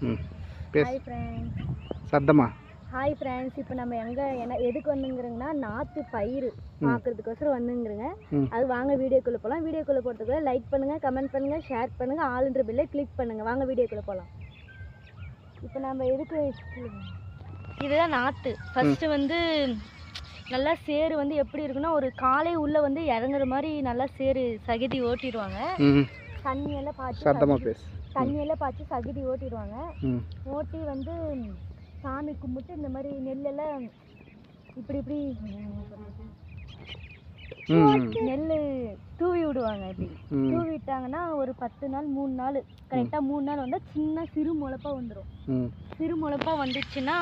பேசு. Hi friends சத்தமா? Hi friends இப்போ நம்ம எங்கே என்ன எதுக்கு வந்துங்கிறோங்கன்னா நாற்று பயிர் பார்க்கறதுக்கோசரம் வந்துங்கிறங்க. ம். அது வாங்க வீடியோக்குள்ளே போகலாம் வீடியோக்குள்ளே போகிறதுக்குள்ள லைக் பண்ணுங்கள் கமெண்ட் பண்ணுங்கள் ஷேர் பண்ணுங்கள் ஆளுன்ற பில்லை கிளிக் பண்ணுங்கள் வாங்க வீடியோக்குள்ளே போகலாம் இப்போ நம்ம எதுக்கு இதுதான் நாற்று ஃபஸ்ட்டு வந்து நல்லா சேறு வந்து எப்படி இருக்குன்னா ஒரு காலை உள்ளே வந்து இறங்குற மாதிரி நல்லா சேறு சகதி ஓட்டிடுவாங்க. ம் தண்ணியெல்லாம் பாய்ச்சி சத்தமாக பேசு. தண்ணியெல்லாம் பாய்ச்சி சகதி ஓட்டிடுவாங்க. ஓட்டி வந்து சாமி கும்பிட்டு இந்த மாதிரி நெல்லெல்லாம் இப்படி இப்படி நெல் தூவி விடுவாங்க இப்படி. தூவி விட்டாங்கன்னா ஒரு பத்து நாள் மூணு நாள் கரெக்டாக மூணு நாள் வந்தால் சின்ன சிறு முளைப்பா வந்துடும் சிறு முளைப்பா வந்துச்சுன்னா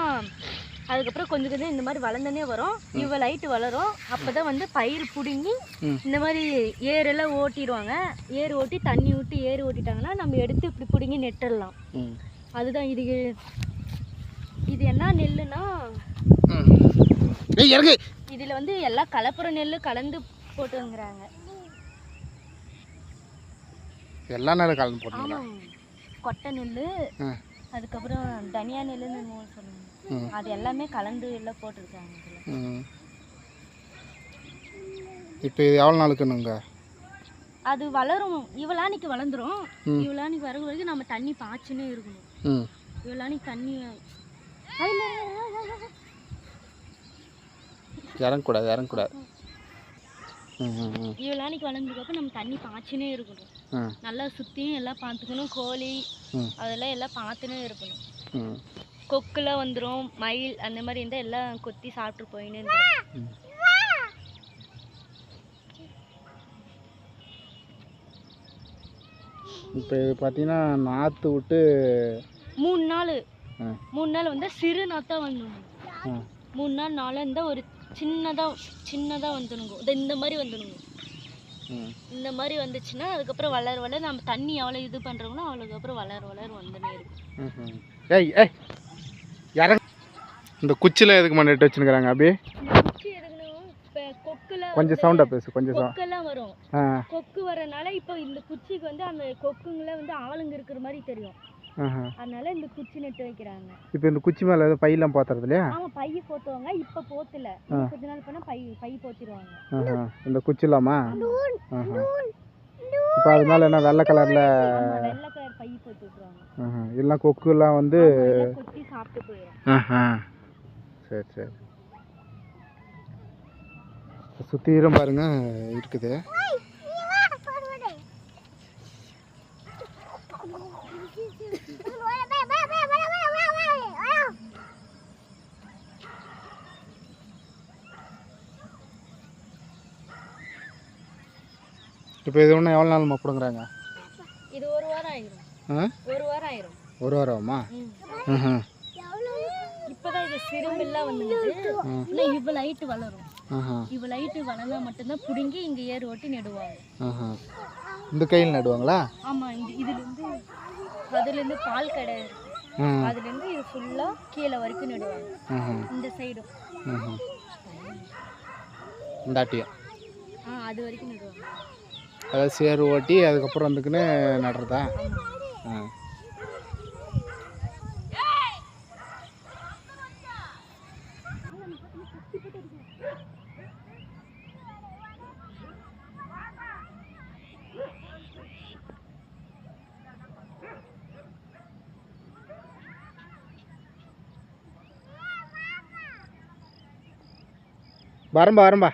அதுக்கப்புறம் கொஞ்சம் கொஞ்சம் இந்த மாதிரி வளர்ந்தனே வரும். இவ்வளோ லைட்டு வளரும். அப்போ தான் வந்து பயிர் பிடுங்கி. இந்த மாதிரி ஏரெல்லாம் ஓட்டிடுவாங்க. ஏர் ஓட்டி தண்ணி விட்டு ஏர் ஓட்டிட்டாங்கன்னா நம்ம எடுத்து இப்படி பிடுங்கி நெட்டுடலாம் அதுதான் இது இது என்ன நெல்லுனா ம். ஏய் இறங்கு. இதில் வந்து எல்லாம் கலப்புற நெல் கலந்து போட்டுங்கிறாங்க. எல்லா நேரம் கலந்து போட்டீங்களா கொட்டை நெல் அதுக்கப்புறம் தனியா நெல்லுன்னு என்னமோ சொல்லுவாங்க. அது எல்லாமே கலந்து எல்லாம் போட்டிருக்காங்க இதில் இப்போ இது எவ்வளோ நாளுக்குன்னுங்க அது வளரும். இவ்வளானிக்கு வளர்ந்துரும். இவ்வளானிக்கு வர வரைக்கும் நம்ம தண்ணி பாய்ச்சுனே இருக்கணும். இவ்வளானிக்கு தண்ணி இறங்கக்கூடாது இறங்கக்கூடாது. இவ்வளானிக்கு வளர்ந்ததுக்கப்புறம் நம்ம தண்ணி பாய்ச்சுனே இருக்கணும். நல்லா சுற்றியும் எல்லாம் பார்த்துக்கணும் கோழி அதெல்லாம் எல்லாம் பார்த்துனே இருக்கணும். ம் கொக்குலாம் வந்துடும் மயில் அந்த மாதிரி இருந்தால் எல்லாம் கொத்தி சாப்பிட்டு போயின்னு. இப்போ இது பார்த்தீங்கன்னா நாற்று விட்டு மூணு நாள். மூணு நாள் வந்து சிறு நாத்தா வந்துடும் மூணு நாள் நாலு இருந்தால் ஒரு சின்னதாக சின்னதாக வந்துடுங்க இந்த மாதிரி வந்துடுங்க இந்த மாதிரி வந்துச்சுன்னா அதுக்கப்புறம் வளர வளர நம்ம தண்ணி எவ்வளோ இது பண்ணுறோம்னா அவ்வளோக்கப்புறம் வளர வளர வந்துனே இருக்கும். ஏய் ஏய் இறங்க இந்த குச்சியில் எதுக்கு நட்டு வச்சுருக்கிறாங்க அபி? இந்த குச்சி எதுக்குன்னா இப்போ கொக்குல கொஞ்சம் சவுண்டாக பேசு கொஞ்சம் சவுண்ட். கொக்கெல்லாம் வரும். கொக்கு வரனால இப்போ இந்த குச்சிக்கு வந்து அந்த கொக்குங்கள வந்து ஆளுங்க இருக்கிற மாதிரி தெரியும். அதனால இந்த குச்சி நட்டு வைக்கிறாங்க. இப்போ இந்த குச்சி மேலே எதுவும் பையெல்லாம் போத்துறது இல்லையா? ஆமா பை போட்டுவாங்க. இப்போ போத்துல. கொஞ்ச நாள் பண்ணா பை பை போத்திடுவாங்க இந்த குச்சிலாமா ஆஹா. இப்போ அது மேலே என்ன வெள்ளை கலரில்? வெள்ளை கலர் பை ஆஹா. எல்லாம் கொக்குலாம் வந்து கொத்தி சாப்பிட்டு போயிடும் சரி சரி. சுற்றிலும் பாருங்க இருக்குது. இப்போ இது ஒன்று எவ்வளோ நாள் மப்பிடுங்கிறாங்க இது ஒரு வாரம் ஆயிரும். ஒரு வாரம் ஆயிரும். ஒரு வாரமா? இப்பதான் இது சிறுமில்லாம் வந்துங்குது இன்னும் இவ்வளவு ஹைட்டு வளரும். ஆஹா. இவ்வளவு ஹைட்டு வளர்ந்தா மட்டும்தான் பிடுங்கி இங்க ஏர் ஓட்டி நடுவாங்க. இந்த கையில் நடுவாங்களா? ஆமா இந்த இதுல இருந்து அதுல இருந்து பால் கடை இருக்கு. ஆ. அதுல இருந்து இது ஃபுல்லா கீழே வரைக்கும் நடுவாங்க. இந்த சைடும் இந்தாட்டியம் ஆ அது வரைக்கும் நடுவாங்க. அதாவது சேர் ஓட்டி அதுக்கப்புறம் வந்துக்குன்னு நடுறதா? ஆமா ஆ. வரம்பா வரம்பா.